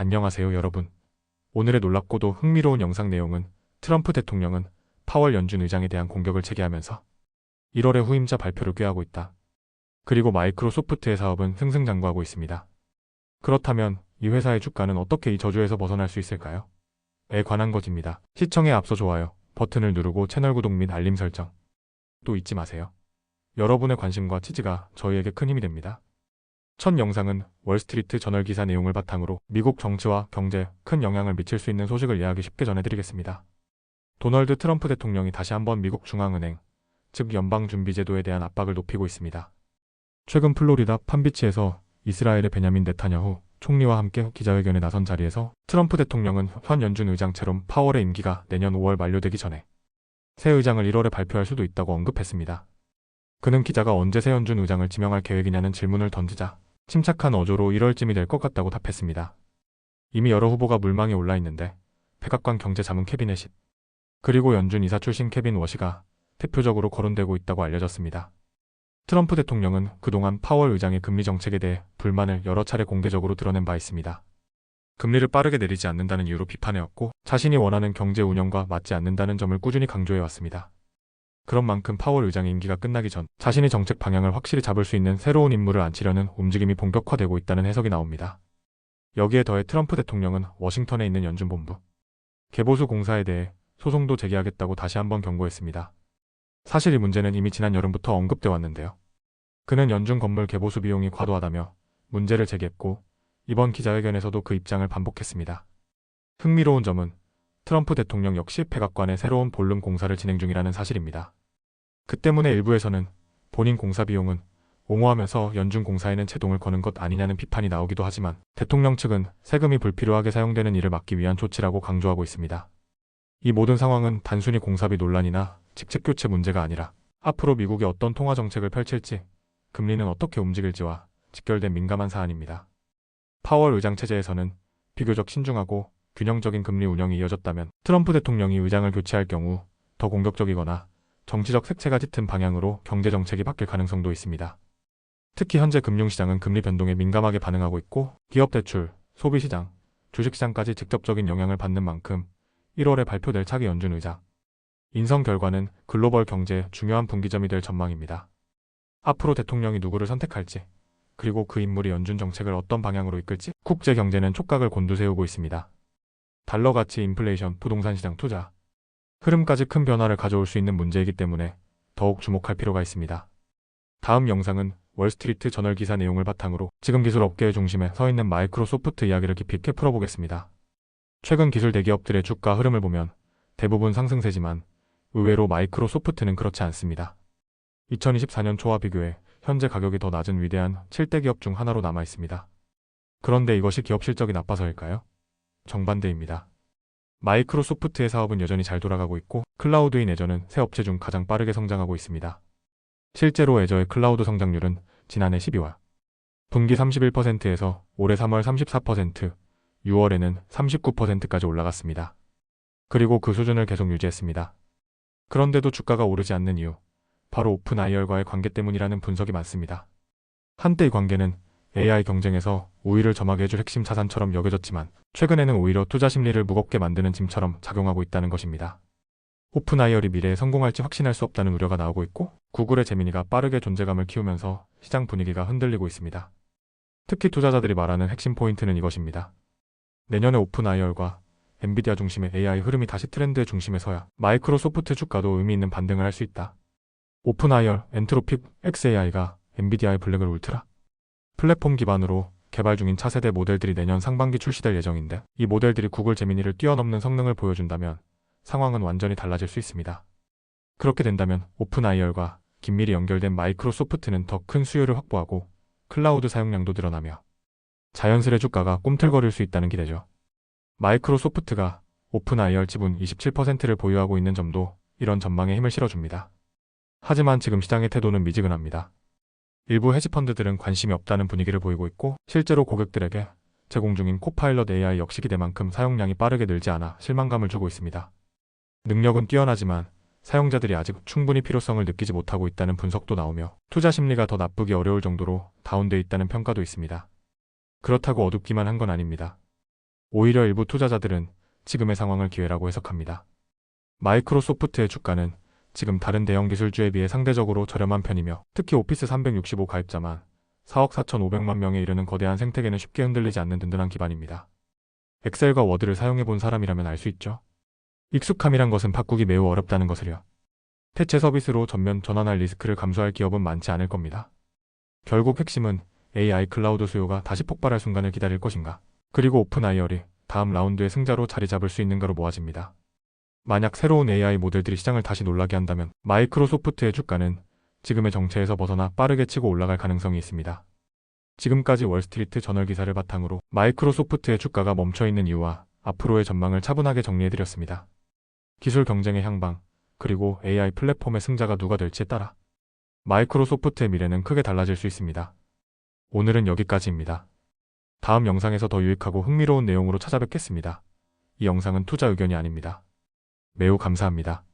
안녕하세요 여러분. 오늘의 놀랍고도 흥미로운 영상 내용은 트럼프 대통령은 파월 연준 의장에 대한 공격을 체계하면서 1월에 후임자 발표를 꾀하고 있다. 그리고 마이크로소프트의 사업은 승승장구하고 있습니다. 그렇다면 이 회사의 주가는 어떻게 이 저주에서 벗어날 수 있을까요? 에 관한 것입니다. 시청에 앞서 좋아요 버튼을 누르고 채널 구독 및 알림 설정 또 잊지 마세요. 여러분의 관심과 지지가 저희에게 큰 힘이 됩니다. 첫 영상은 월스트리트 저널 기사 내용을 바탕으로 미국 정치와 경제에 큰 영향을 미칠 수 있는 소식을 이해하기 쉽게 전해드리겠습니다. 도널드 트럼프 대통령이 다시 한번 미국 중앙은행, 즉 연방준비제도에 대한 압박을 높이고 있습니다. 최근 플로리다 판비치에서 이스라엘의 베냐민 네타냐후 총리와 함께 기자회견에 나선 자리에서 트럼프 대통령은 현 연준 의장처럼 파월의 임기가 내년 5월 만료되기 전에 새 의장을 1월에 발표할 수도 있다고 언급했습니다. 그는 기자가 언제 새 연준 의장을 지명할 계획이냐는 질문을 던지자 침착한 어조로 1월쯤이 될 것 같다고 답했습니다. 이미 여러 후보가 물망에 올라 있는데 백악관 경제 자문 캐비넷이 그리고 연준 이사 출신 케빈 워시가 대표적으로 거론되고 있다고 알려졌습니다. 트럼프 대통령은 그동안 파월 의장의 금리 정책에 대해 불만을 여러 차례 공개적으로 드러낸 바 있습니다. 금리를 빠르게 내리지 않는다는 이유로 비판해왔고 자신이 원하는 경제 운영과 맞지 않는다는 점을 꾸준히 강조해왔습니다. 그런 만큼 파월 의장의 임기가 끝나기 전 자신이 정책 방향을 확실히 잡을 수 있는 새로운 인물을 안치려는 움직임이 본격화되고 있다는 해석이 나옵니다. 여기에 더해 트럼프 대통령은 워싱턴에 있는 연준본부, 개보수 공사에 대해 소송도 제기하겠다고 다시 한번 경고했습니다. 사실 이 문제는 이미 지난 여름부터 언급돼 왔는데요. 그는 연준 건물 개보수 비용이 과도하다며 문제를 제기했고 이번 기자회견에서도 그 입장을 반복했습니다. 흥미로운 점은 트럼프 대통령 역시 백악관에 새로운 볼룸 공사를 진행 중이라는 사실입니다. 그 때문에 일부에서는 본인 공사 비용은 옹호하면서 연준 공사에는 채동을 거는 것 아니냐는 비판이 나오기도 하지만 대통령 측은 세금이 불필요하게 사용되는 일을 막기 위한 조치라고 강조하고 있습니다. 이 모든 상황은 단순히 공사비 논란이나 직책 교체 문제가 아니라 앞으로 미국이 어떤 통화 정책을 펼칠지 금리는 어떻게 움직일지와 직결된 민감한 사안입니다. 파월 의장 체제에서는 비교적 신중하고 균형적인 금리 운영이 이어졌다면 트럼프 대통령이 의장을 교체할 경우 더 공격적이거나 정치적 색채가 짙은 방향으로 경제 정책이 바뀔 가능성도 있습니다. 특히 현재 금융시장은 금리 변동에 민감하게 반응하고 있고 기업 대출, 소비시장, 주식시장까지 직접적인 영향을 받는 만큼 1월에 발표될 차기 연준 의장 인선 결과는 글로벌 경제의 중요한 분기점이 될 전망입니다. 앞으로 대통령이 누구를 선택할지 그리고 그 인물이 연준 정책을 어떤 방향으로 이끌지 국제 경제는 촉각을 곤두세우고 있습니다. 달러 가치, 인플레이션, 부동산 시장 투자 흐름까지 큰 변화를 가져올 수 있는 문제이기 때문에 더욱 주목할 필요가 있습니다. 다음 영상은 월스트리트 저널 기사 내용을 바탕으로 지금 기술 업계의 중심에 서 있는 마이크로소프트 이야기를 깊이 있게 풀어보겠습니다. 최근 기술 대기업들의 주가 흐름을 보면 대부분 상승세지만 의외로 마이크로소프트는 그렇지 않습니다. 2024년 초와 비교해 현재 가격이 더 낮은 위대한 7대 기업 중 하나로 남아 있습니다. 그런데 이것이 기업 실적이 나빠서일까요? 정반대입니다. 마이크로소프트의 사업은 여전히 잘 돌아가고 있고 클라우드인 애저는 새 업체 중 가장 빠르게 성장하고 있습니다. 실제로 애저의 클라우드 성장률은 지난해 12월 분기 31%에서 올해 3월 34%, 6월에는 39%까지 올라갔습니다. 그리고 그 수준을 계속 유지했습니다. 그런데도 주가가 오르지 않는 이유, 바로 오픈 아이얼과의 관계 때문이라는 분석이 많습니다. 한때 이 관계는 AI 경쟁에서 우위를 점하게 해줄 핵심 자산처럼 여겨졌지만 최근에는 오히려 투자 심리를 무겁게 만드는 짐처럼 작용하고 있다는 것입니다. 오픈 아이얼이 미래에 성공할지 확신할 수 없다는 우려가 나오고 있고 구글의 제미니가 빠르게 존재감을 키우면서 시장 분위기가 흔들리고 있습니다. 특히 투자자들이 말하는 핵심 포인트는 이것입니다. 내년에 오픈 아이얼과 엔비디아 중심의 AI 흐름이 다시 트렌드의 중심에 서야 마이크로소프트 주가도 의미 있는 반등을 할 수 있다. 오픈 아이얼, 엔트로픽, XAI가 엔비디아의 블랙을 울트라 플랫폼 기반으로 개발 중인 차세대 모델들이 내년 상반기 출시될 예정인데 이 모델들이 구글 제미니를 뛰어넘는 성능을 보여준다면 상황은 완전히 달라질 수 있습니다. 그렇게 된다면 오픈 아이얼과 긴밀히 연결된 마이크로소프트는 더 큰 수요를 확보하고 클라우드 사용량도 늘어나며 자연스레 주가가 꿈틀거릴 수 있다는 기대죠. 마이크로소프트가 오픈 아이얼 지분 27%를 보유하고 있는 점도 이런 전망에 힘을 실어줍니다. 하지만 지금 시장의 태도는 미지근합니다. 일부 헤지펀드들은 관심이 없다는 분위기를 보이고 있고 실제로 고객들에게 제공 중인 코파일럿 AI 역시 기대만큼 사용량이 빠르게 늘지 않아 실망감을 주고 있습니다. 능력은 뛰어나지만 사용자들이 아직 충분히 필요성을 느끼지 못하고 있다는 분석도 나오며 투자 심리가 더 나쁘기 어려울 정도로 다운돼 있다는 평가도 있습니다. 그렇다고 어둡기만 한 건 아닙니다. 오히려 일부 투자자들은 지금의 상황을 기회라고 해석합니다. 마이크로소프트의 주가는 지금 다른 대형 기술주에 비해 상대적으로 저렴한 편이며 특히 오피스 365 가입자만 4억 4,500만 명에 이르는 거대한 생태계는 쉽게 흔들리지 않는 든든한 기반입니다. 엑셀과 워드를 사용해 본 사람이라면 알 수 있죠. 익숙함이란 것은 바꾸기 매우 어렵다는 것을요. 대체 서비스로 전면 전환할 리스크를 감수할 기업은 많지 않을 겁니다. 결국 핵심은 AI 클라우드 수요가 다시 폭발할 순간을 기다릴 것인가. 그리고 오픈 아이얼이 다음 라운드의 승자로 자리 잡을 수 있는가로 모아집니다. 만약 새로운 AI 모델들이 시장을 다시 놀라게 한다면 마이크로소프트의 주가는 지금의 정체에서 벗어나 빠르게 치고 올라갈 가능성이 있습니다. 지금까지 월스트리트 저널 기사를 바탕으로 마이크로소프트의 주가가 멈춰 있는 이유와 앞으로의 전망을 차분하게 정리해드렸습니다. 기술 경쟁의 향방, 그리고 AI 플랫폼의 승자가 누가 될지에 따라 마이크로소프트의 미래는 크게 달라질 수 있습니다. 오늘은 여기까지입니다. 다음 영상에서 더 유익하고 흥미로운 내용으로 찾아뵙겠습니다. 이 영상은 투자 의견이 아닙니다. 매우 감사합니다.